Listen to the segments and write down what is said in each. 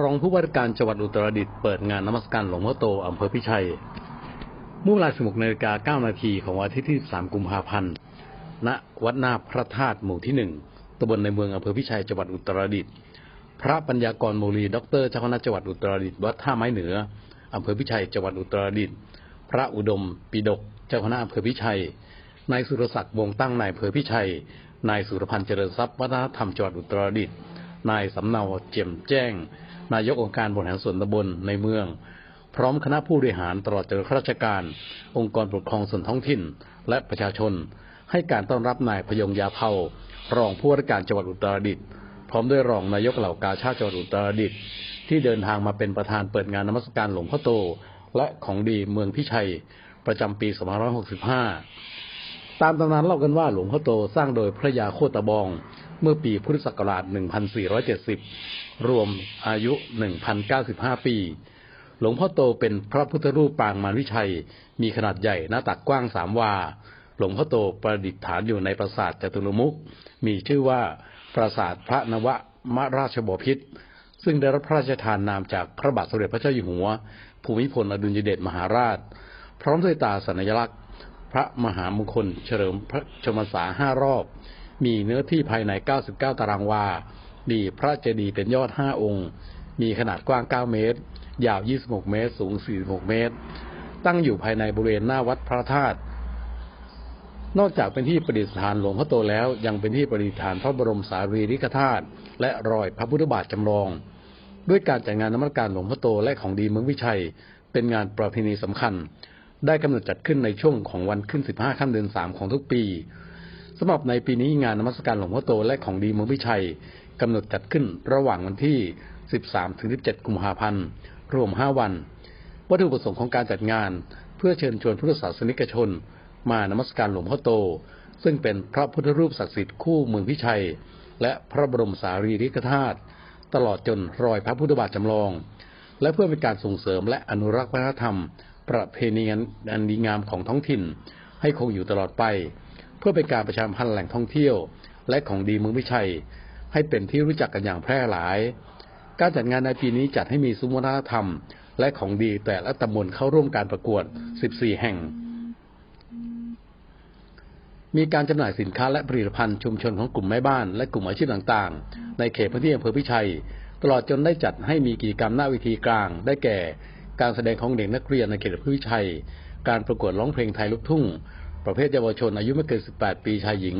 รองผู้ว่าการจังหวัดอุตรดิตถ์เปิดงานนมัสการหลวงพ่อโตอำเภอพิชัยเมื่อเวลา16นาฬิกา9นาทีของวันที่ที่3กุมภาพันธ์ณวัดนาพระธาตุหมู่ที่หนึ่งตำบลในเมืองอำเภอพิชัยจังหวัดอุตรดิตถ์พระปัญญากรโมลีด็อกเตอร์เจ้าคณะจังหวัดอุตรดิตถ์วัดท่าไม้เหนืออำเภอพิชัยจังหวัดอุตรดิตถ์พระอุดมปิดกเจ้าคณะอำเภอพิชัยนายสุรศักดิ์วงตั้งนายอำเภอพิชัยนายสุรพันธ์เจริญทรัพย์วัฒนธรรมจังหวัดอุตรดิตถ์นายสำเนาเจียมแจ้ง นายกองค์การบริหารส่วนตำบลในเมือง พร้อมคณะผู้บริหารตลอดจนข้าราชการ องค์กรปกครองส่วนท้องถิ่น และประชาชน ให้การต้อนรับนายพยงยาเภารองผู้ว่าราชการจังหวัดอุตรดิตถ์พร้อมด้วยรองนายกเหล่ากาชาติจังหวัดอุตรดิตถ์ที่เดินทางมาเป็นประธานเปิดงานนมัสการหลวงพ่อโต และของดีเมืองพิชัย ประจำปี 2565 ตามตำนานเล่ากันว่าหลวงพ่อโตสร้างโดยพระยาโคตบอง เมื่อปีพุทธศักราช 1470 รวมอายุ 1,095 ปี หลวงพ่อโตเป็นพระพุทธรูปปางมารวิชัย มีขนาดใหญ่หน้าตักกว้างสามวา หลวงพ่อโตประดิษฐานอยู่ในปราสาทจตุรมุขมีชื่อว่าปราสาทพระนวมราชบพิตรซึ่งได้รับพระราชทานนามจากพระบาทสมเด็จพระเจ้าอยู่หัว ภูมิพลอดุลยเดชมหาราช พร้อมด้วยตาสัญลักษณ์ พระมหามงคล เฉลิมพระชมษาห้ารอบ มีเนื้อที่ภายใน 99 ตารางวา มีพระเจดีย์เป็นยอด 5 องค์ มีขนาดกว้าง 9 เมตร ยาว 26 เมตร สูง 46 เมตร ตั้งอยู่ภายในบริเวณหน้าวัดพระธาตุ นอกจากเป็นที่ประดิษฐานหลวงพ่อโตแล้ว ยังเป็นที่ประดิษฐานพระบรมสารีริกธาตุและรอยพระพุทธบาทจำลอง ด้วยการจัดงานนมัสการหลวงพ่อโตและของดีเมืองวิชัย เป็นงานประเพณีสำคัญ ได้กำหนดจัดขึ้นในช่วงของวันขึ้น 15ค่ำเดือน 3 ของทุกปีสำหรับในปีนี้งานนมัสการหลวงพ่อโตและของดีเมืองวิชัยกำหนดจัดขึ้นระหว่างวันที่ 13ถึง17 กุมภาพันธ์ รวม 5 วัน วัตถุประสงค์ของการจัดงาน เพื่อเชิญชวนพุทธศาสนิกชน มานมัสการหลวงพ่อโต ซึ่งเป็นพระพุทธรูปศักดิ์สิทธิ์คู่เมืองพิชัย และพระบรมสารีริกธาตุตลอดจนรอยพระพุทธบาทจำลอง และเพื่อเป็นการส่งเสริมและอนุรักษ์วัฒนธรรม ประเพณีอันดีงามของท้องถิ่น ให้คงอยู่ตลอดไป เพื่อเป็นการประชาสัมพันธ์แหล่งท่องเที่ยว และของดีเมืองพิชัย ให้เป็นที่รู้จักกันอย่างแพร่หลาย การจัดงานในปีนี้จัดให้มีซุ้มวัฒนธรรม และของดีแต่ละตำบลเข้าร่วมการประกวด 14 แห่ง มีการจำหน่ายสินค้าและผลิตภัณฑ์ชุมชนของกลุ่มแม่บ้านและกลุ่มอาชีพต่างๆ ในเขตพื้นที่อำเภอพิชัย ตลอดจนได้จัดให้มีกิจกรรมหน้าเวทีกลางได้แก่ การแสดงของเด็กนักเรียนในเขตอำเภอพิชัย การประกวดร้องเพลงไทยลูกทุ่ง ประเภทเยาวชนอายุไม่เกิน 18 ปีชายหญิง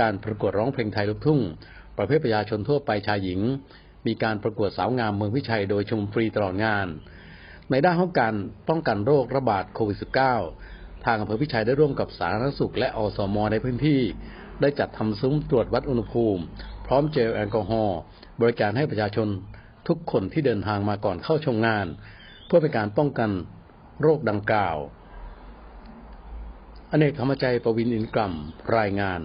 การประกวดร้องเพลงไทยลูกทุ่ง ประเภทประชาชนทั่วไปชายหญิง มีการประกวดสาวงามเมืองพิชัยโดยชมฟรีตลอดงาน ในด้านของการป้องกันโรคระบาดโควิด -19 ทางอำเภอพิชัยได้ร่วมกับสาธารณสุขและอสมในพื้นที่ ได้จัดทำซุ้มตรวจวัดอุณหภูมิ พร้อมเจลแอลกอฮอล์บริการให้ประชาชนทุกคนที่เดินทางมาก่อนเข้าชมงาน เพื่อเป็นการป้องกันโรคดังกล่าว อเนกธรรมใจประวินอินกร์กลัมรายงาน